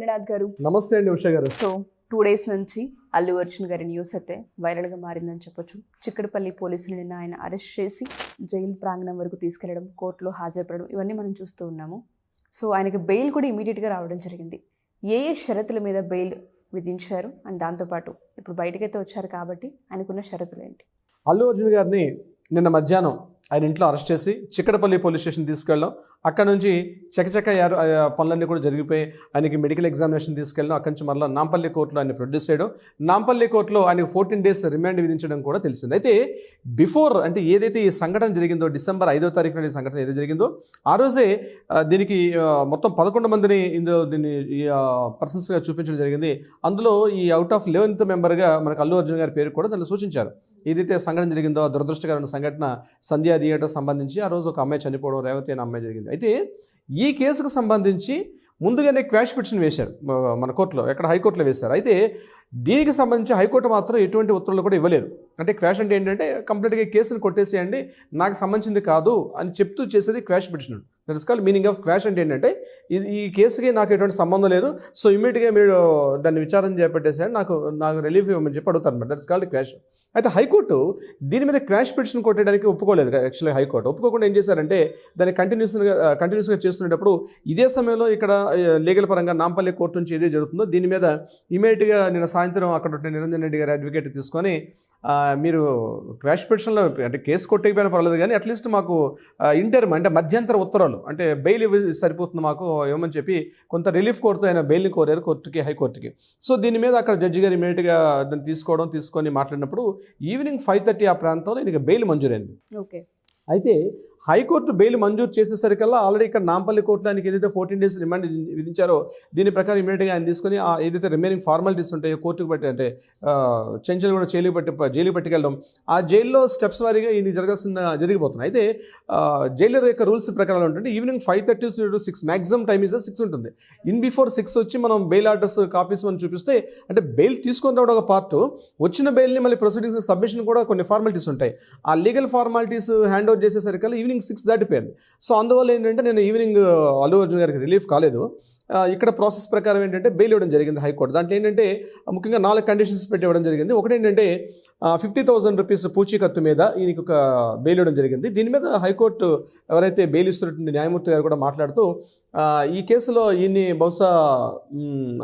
రవీంద్రనాథ్ గారు. నమస్తే అండి ఉషా గారు. సో టూ డేస్ నుంచి అల్లు అర్జున్ గారి న్యూస్ అయితే వైరల్గా మారిందని చెప్పొచ్చు. చిక్కడపల్లి పోలీసులు నిన్న ఆయన అరెస్ట్ చేసి జైలు ప్రాంగణం వరకు తీసుకెళ్ళడం కోర్టులో హాజరుపడడం ఇవన్నీ మనం చూస్తూ ఉన్నాము. సో ఆయనకి బెయిల్ కూడా ఇమీడియట్గా రావడం జరిగింది. ఏ ఏ షరతుల మీద బెయిల్ విధించారు? అండ్ దాంతోపాటు ఇప్పుడు బయటకైతే వచ్చారు కాబట్టి ఆయనకున్న షరతులు ఏంటి? అల్లు అర్జున్ గారిని నిన్న మధ్యాహ్నం ఆయన ఇంట్లో అరెస్ట్ చేసి చిక్కడపల్లి పోలీస్ స్టేషన్ తీసుకెళ్ళాం అక్కడ నుంచి చకచక యారు పనులన్నీ కూడా జరిగిపోయి ఆయనకి మెడికల్ ఎగ్జామినేషన్ తీసుకెళ్ళాం అక్కడి నుంచి మరలా నాంపల్లి కోర్టులో ఆయన ప్రొడ్యూస్ చేయడం. నాంపల్లి కోర్టులో ఆయనకు ఫోర్టీన్ డేస్ రిమాండ్ విధించడం కూడా తెలిసింది. అయితే బిఫోర్ అంటే ఏదైతే ఈ సంఘటన జరిగిందో డిసెంబర్ ఐదో తారీఖున ఈ సంఘటన ఏదైతే జరిగిందో ఆ రోజే దీనికి మొత్తం పదకొండు మందిని ఇందులో దీన్ని పర్సన్స్గా చూపించడం జరిగింది. అందులో ఈ అవుట్ ఆఫ్ లెవెన్త్ మెంబర్గా మనకు అల్లు అర్జున్ గారి పేరు కూడా దానిలో సూచించారు. ఏదైతే సంఘటన జరిగిందో దురదృష్టకరమైన సంఘటన సంధ్యా థియేటర్ సంబంధించి ఆ రోజు ఒక అమ్మాయి చనిపోవడం రేవతి అనే అమ్మాయి జరిగింది. అయితే ఈ కేసుకు సంబంధించి ముందుగానే క్వాష్ పిటిషన్ వేశారు మన కోర్టులో ఎక్కడ హైకోర్టులో వేశారు. అయితే దీనికి సంబంధించి హైకోర్టు మాత్రం ఎటువంటి ఉత్తర్వులు కూడా ఇవ్వలేదు అంటే క్వాష్ అంటే ఏంటంటే కంప్లీట్గా కేసును కొట్టేసేయండి నాకు సంబంధించింది కాదు అని చెప్తూ చేసేది quash petition. That's call meaning of quash అంటే ఏంటంటే ఇది ఈ కేసుకి నాకు ఎటువంటి సంబంధం లేదు. సో ఇమీడియట్గా మీరు దాన్ని విచారణ చేపట్టేసేయండి. నాకు నాకు రిలీఫ్ ఇవ్వమని చెప్పి అడుగుతారు అనమాట దట్స్ కాల్డ్ క్వాష్ అయితే హైకోర్టు దీని మీద క్వాష్ పిటిషన్ కొట్టడానికి ఒప్పుకోలేదు. యాక్చువల్లీ హైకోర్టు ఒప్పుకోకుండా ఏం చేశారంటే దాన్ని కంటిన్యూస్గా కంటిన్యూస్గా చేస్తున్నప్పుడు ఇదే సమయంలో ఇక్కడ లీగల్ పరంగా నాంపల్లి కోర్టు నుంచి ఏదే జరుగుతుందో దీని మీద ఇమీడియట్గా నిన్న సాయంత్రం అక్కడ నిరంజన్ రెడ్డి గారి అడ్వకేట్ తీసుకొని మీరు క్వాష్ పిటిషన్లో అంటే కేసు కొట్టకపోయినా పర్లేదు కానీ అట్లీస్ట్ మాకు ఇంటర్మ్ అంటే మధ్యంతర ఉత్తర్వులు అంటే బెయిల్ ఇవ్వ సరిపోతుంది మాకు ఇవ్వమని చెప్పి కొంత రిలీఫ్ కోరుతూ ఆయన బెయిల్ని కోరారు కోర్టుకి హైకోర్టుకి. సో దీని మీద అక్కడ జడ్జి గారు ఇమీడియట్గా దాన్ని తీసుకోవడం తీసుకొని మాట్లాడినప్పుడు ఈవినింగ్ ఫైవ్ థర్టీ ఆ ప్రాంతంలో ఈయనకి బెయిల్ మంజూరైంది. ఓకే. అయితే హైకోర్టు బెయిల్ మంజూరు చేసేసరికల్లా ఆల్రెడీ ఇక్కడ నాంపల్లి కోర్టులో ఆయనకి ఏదైతే ఫోర్టీన్ డేస్ రిమాండ్ విధించారో దీని ప్రకారం ఇమీడియట్గా ఆయన తీసుకొని ఆ ఏదైతే రిమైనింగ్ ఫార్మాలిటీస్ ఉంటాయో కోర్టుకు పెట్టి అంటే చెంచలు కూడా జైలుకి పట్టి జైలుకి పట్టుకెళ్ళడం ఆ జైల్లో స్టెప్స్ వారీగా ఇది జరగాల్సిన జరిగిపోతున్నాయి. అయితే జైలర్ యొక్క రూల్స్ ప్రకారం ఉంటుంది evening five thirty to six maximum time is six ఉంటుంది. ఇన్ బిఫోర్ సిక్స్ వచ్చి మనం బెయిల్ ఆర్డర్స్ కాపీస్ మనం చూపిస్తే అంటే బెయిల్ తీసుకొని రావడం ఒక పార్ట్ వచ్చిన బెయిల్ని మళ్ళీ ప్రొసీడింగ్స్ సబ్మిషన్ కూడా కొన్ని ఫార్మాలిటీస్ ఉంటాయి. ఆ లీగల్ ఫార్మాలిటీస్ హ్యాండ్ అవుట్ చేసేసరికల్లా ఈవినింగ్ సిక్స్ దాటిపోయింది. సో అందువల్ల ఏంటంటే నేను ఈవినింగ్ అల్లు అర్జున్ గారికి రిలీఫ్ కాలేదు. ఇక్కడ ప్రాసెస్ ప్రకారం ఏంటంటే బెయిల్ ఇవ్వడం జరిగింది హైకోర్టు. దాంట్లో ఏంటంటే ముఖ్యంగా నాలుగు కండిషన్స్ పెట్టి ఇవ్వడం జరిగింది. ఒకటి ఏంటంటే ఫిఫ్టీ థౌసండ్ రూపీస్ పూచీకత్తు మీద ఈయనకి ఒక బెయిల్ ఇవ్వడం జరిగింది. దీని మీద హైకోర్టు ఎవరైతే బెయిల్ ఇస్తున్నటువంటి న్యాయమూర్తి గారు కూడా మాట్లాడుతూ ఈ కేసులో ఈయన్ని బహుశా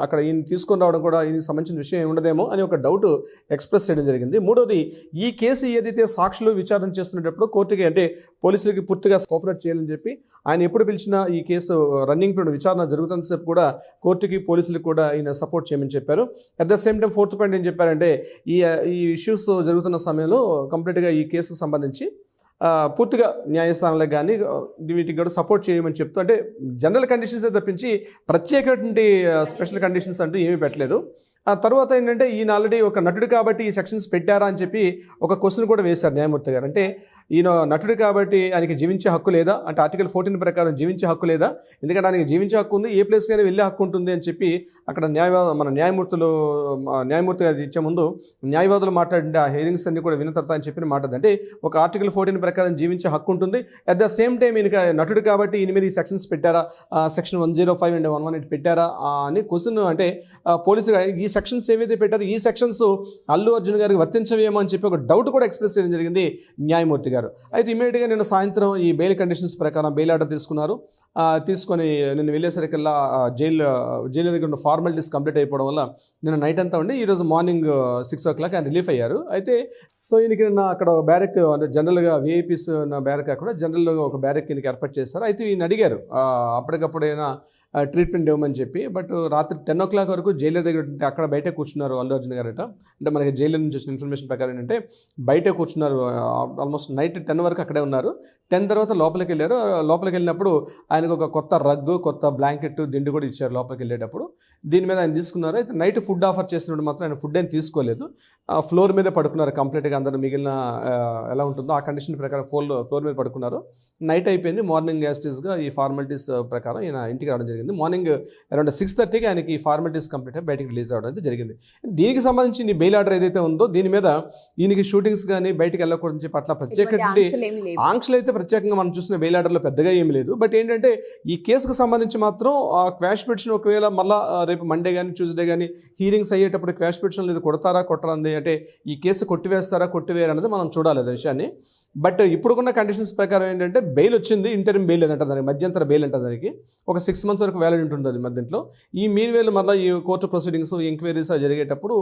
అక్కడ ఈయన తీసుకొని రావడం కూడా ఈయనకి సంబంధించిన విషయం ఉండదేమో అని ఒక డౌట్ ఎక్స్ప్రెస్ చేయడం జరిగింది. మూడోది ఈ కేసు ఏదైతే సాక్షులు విచారణ చేస్తున్నప్పుడు కోర్టుకి అంటే పోలీసులకి పూర్తిగా కోఆపరేట్ చేయాలని చెప్పి ఆయన ఎప్పుడు పిలిచినా ఈ కేసు రన్నింగ్ పీరియడ్ విచారణ జరుగుతున్నంతసేపు కూడా కోర్టుకి పోలీసులకు కూడా ఆయన సపోర్ట్ చేయమని చెప్పారు. At the same time fourth point ఏం చెప్పారంటే ఈ ఈ ఇష్యూస్ జరుగుతున్న సమయంలో కంప్లీట్గా ఈ కేసుకు సంబంధించి పూర్తిగా న్యాయస్థానాలకు కానీ వీటికి కూడా సపోర్ట్ చేయమని చెప్తూ అంటే జనరల్ కండిషన్స్ తప్పించి ప్రత్యేకటువంటి స్పెషల్ కండిషన్స్ అంటూ ఏమీ పెట్టలేదు. ఆ తర్వాత ఏంటంటే ఈయన ఆల్రెడీ ఒక నటుడు కాబట్టి ఈ సెక్షన్స్ పెట్టారా అని చెప్పి ఒక క్వశ్చన్ కూడా వేశారు న్యాయమూర్తి గారు. అంటే ఈయన నటుడు కాబట్టి ఆయనకి జీవించే హక్కు లేదా? అంటే ఆర్టికల్ ఫోర్టీన్ ప్రకారం జీవించే హక్కు లేదా? ఎందుకంటే ఆయనకి జీవించే హక్కు ఉంది ఏ ప్లేస్కైనా వెళ్ళే హక్కు ఉంటుంది అని చెప్పి అక్కడ న్యాయ మన న్యాయమూర్తులు న్యాయమూర్తి గారు ఇచ్చే ముందు న్యాయవాదులు మాట్లాడిన ఆ హెయిరింగ్స్ అన్ని కూడా విన్న తర్వాత అని చెప్పిన మాట అంటే ఒక ఆర్టికల్ ఫోర్టీన్ ప్రకారం జీవించే హక్కు ఉంటుంది. అట్ ద సేమ్ టైం ఈయన నటుడు కాబట్టి ఈయన మీద ఈ సెక్షన్స్ పెట్టారా? Section one zero five and one one eight పెట్టారా? అని క్వశ్చన్ అంటే పోలీసులు ఈ సెక్షన్స్ ఏవైతే పెట్టారో ఈ సెక్షన్స్ అల్లు అర్జున్ గారికి వర్తించవేమో అని చెప్పి ఒక డౌట్ కూడా ఎక్స్ప్రెస్ చేయడం జరిగింది న్యాయమూర్తి గారు. అయితే ఇమీడియట్గా నిన్న సాయంత్రం ఈ బెయిల్ కండిషన్స్ ప్రకారం బెయిల్ ఆర్డర్ తీసుకున్నారు. తీసుకొని నేను వెళ్ళేసరికల్లా జైలు జైలు దగ్గర ఉన్న ఫార్మాలిటీస్ కంప్లీట్ అయిపోవడం వల్ల నిన్న నైట్ అంతా ఉండి ఈరోజు మార్నింగ్ సిక్స్ ఓ క్లాక్ ఆయన రిలీఫ్ అయ్యారు. అయితే సో ఈయనకి నిన్న అక్కడ ఒక బ్యారెక్ అంటే జనరల్గా విఐపీస్ ఉన్న బ్యారెక్ కాకుండా జనరల్గా ఒక బ్యారెక్ ఈయనకి ఏర్పాటు చేస్తారు అయితే ఈయన అడిగారు అప్పటికప్పుడు అప్పటికప్పుడైనా ట్రీట్మెంట్ ఇవ్వమని చెప్పి బట్ రాత్రి టెన్ ఓ క్లాక్ వరకు జైలర్ దగ్గర ఉంటే అక్కడ బయటే కూర్చున్నారు అల్లు అర్జున్ గారట అంటే. మనకి జైలు నుంచి వచ్చిన ఇన్ఫర్మేషన్ ప్రకారం ఏంటంటే బయటే కూర్చున్నారు ఆల్మోస్ట్ నైట్ టెన్ వరకు అక్కడే ఉన్నారు. టెన్ తర్వాత లోపలికి వెళ్ళారు. లోపలికి వెళ్ళినప్పుడు ఆయనకు ఒక కొత్త రగ్గు కొత్త బ్లాంకెట్ దిండు కూడా ఇచ్చారు లోపలికి వెళ్ళేటప్పుడు. దీని మీద ఆయన తీసుకున్నారు. అయితే నైట్ ఫుడ్ ఆఫర్ చేసినప్పుడు మాత్రం ఆయన ఫుడ్ ఏం తీసుకోలేదు. ఆ ఫ్లోర్ మీద పడుకున్నారు కంప్లీట్గా అందరూ మిగిలిన ఎలా ఉంటుందో ఆ కండిషన్ ప్రకారం ఫ్లోర్ ఫ్లోర్ మీద పడుకున్నారు. నైట్ అయిపోయింది. మార్నింగ్ యాస్టీస్గా ఈ ఫార్మాలిటీస్ ప్రకారం ఈయన ఇంటికి రావడం జరిగింది. మార్నింగ్ అరౌండ్ సిక్స్ థర్టీకి ఆయనకి ఫార్మాలిటీస్ కంప్లీట్ అయ్యి బయటికి రిలీజ్ అవ్వడం అయితే జరిగింది. దీనికి సంబంధించి బెయిల్ ఆర్డర్ ఏదైతే ఉందో దీని మీద ఈయనకి షూటింగ్స్ కానీ బయటికి వెళ్ళకూడదని చెప్పి అట్లా ప్రత్యేక ఆంక్షలు అయితే ప్రత్యేకంగా మనం చూసిన బెయిల్ ఆర్డర్లో పెద్దగా ఏమీ లేదు. బట్ ఏంటంటే ఈ కేసుకు సంబంధించి మాత్రం ఆ క్వాష్ పిటిషన్ ఒకవేళ మళ్ళా రేపు మండే కానీ ట్యూస్డే కానీ హీరింగ్స్ అయ్యేటప్పుడు క్వాష్ పిటిషన్ లేదు కొడతారా కొట్టరంది అంటే ఈ కేసు కొట్టివేస్తారా కొట్టివేయరు అనేది మనం చూడాలి అదే విషయాన్ని. బట్ ఇప్పుడున్న కండిషన్స్ ప్రకారం ఏంటంటే బెయిల్ వచ్చింది ఇంటర్మ్ బెయిల్ అంటారు దానికి మధ్యంతర బెయిల్ అంటారు దానికి. ఒక సిక్స్ మంత్స్ వరకు వ్యాలిడ్ ఉంటుంది మరి దీంట్లో ఈ మీన్ వేలు మళ్ళీ ఈ కోర్టు ప్రొసీడింగ్స్ ఎంక్వైరీస్ జరిగేటప్పుడు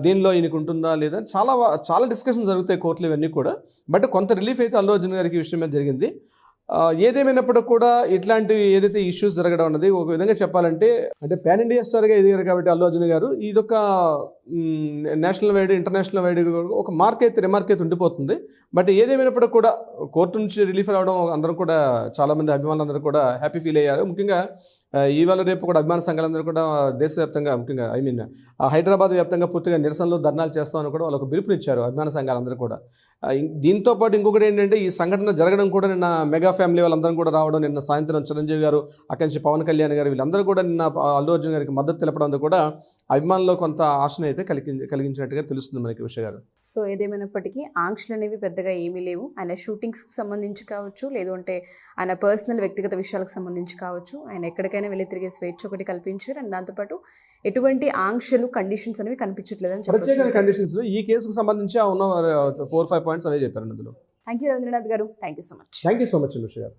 దీనిలో ఈయనకు ఉంటుందా లేదా చాలా చాలా డిస్కషన్స్ జరుగుతాయి కోర్టులు ఇవన్నీ కూడా. బట్ కొంత రిలీఫ్ అయితే అల్లు అర్జున్ గారికి విషయం మీద జరిగింది. ఆ, ఏదేమైనప్పటికీ కూడా ఇట్లాంటి ఏదైతే ఇష్యూస్ జరగడం అన్నది ఒక విధంగా చెప్పాలంటే అంటే పాన్ ఇండియా స్టార్గా ఎదిగారు కాబట్టి అల్లు అర్జున్ గారు ఇదొక నేషనల్ వైడ్ ఇంటర్నేషనల్ వైడ్ ఒక మార్క్ అయితే రిమార్క్ అయితే ఉండిపోతుంది. బట్ ఏదేమైనప్పటికీ కూడా కోర్టు నుంచి రిలీఫ్ రావడం అందరం కూడా చాలామంది అభిమానులందరూ కూడా హ్యాపీ ఫీల్ అయ్యారు. ముఖ్యంగా ఈవేళ ఇవాళ రేపు కూడా అభిమాన సంఘాలందరూ కూడా దేశవ్యాప్తంగా ముఖ్యంగా ఐ మీన్ హైదరాబాద్ వ్యాప్తంగా పూర్తిగా నిరసనలు ధర్నాలు చేస్తామని కూడా వాళ్ళకు పిలుపునిచ్చారు అభిమాన సంఘాలందరూ కూడా. దీంతో పాటు ఇంకొకటి ఏంటంటే ఈ సంఘటన జరగడం కూడా నిన్న మెగా ఫ్యామిలీ వాళ్ళందరం కూడా రావడం నిన్న సాయంత్రం చిరంజీవి గారు అక్కడి నుంచి పవన్ కళ్యాణ్ గారు వీళ్ళందరూ కూడా నిన్న అల్లు అర్జున్ గారికి మద్దతు తెలపడం కూడా అభిమానుల్లో కొంత ఆశను అయితే కలిగి కలిగించినట్టుగా తెలుస్తుంది మనకి విషయ గారు. సో ఏదేమైనప్పటికీ ఆంక్షలు అనేవి పెద్దగా ఏమీ లేవు. ఆయన షూటింగ్స్కి సంబంధించి కావచ్చు లేదు అంటే ఆయన పర్సనల్ వ్యక్తిగత విషయాలకు సంబంధించి కావచ్చు ఆయన ఎక్కడికైనా వెళ్ళి తిరిగే స్వేచ్ఛ ఒకటి కల్పించారు. అండ్ దాంతోపాటు ఎటువంటి ఆంక్షలు కండిషన్స్ అనేవి కనిపించట్లేదని చెప్పొచ్చు. కండిషన్స్ ఈ కేసుకు సంబంధించి ఉన్న ఫోర్ ఫైవ్ పాయింట్స్ అవే చెప్పారు అందులో. థ్యాంక్ యూ రవీంద్రనాథ్ గారు. Thank you so much. Thank you so much గారు.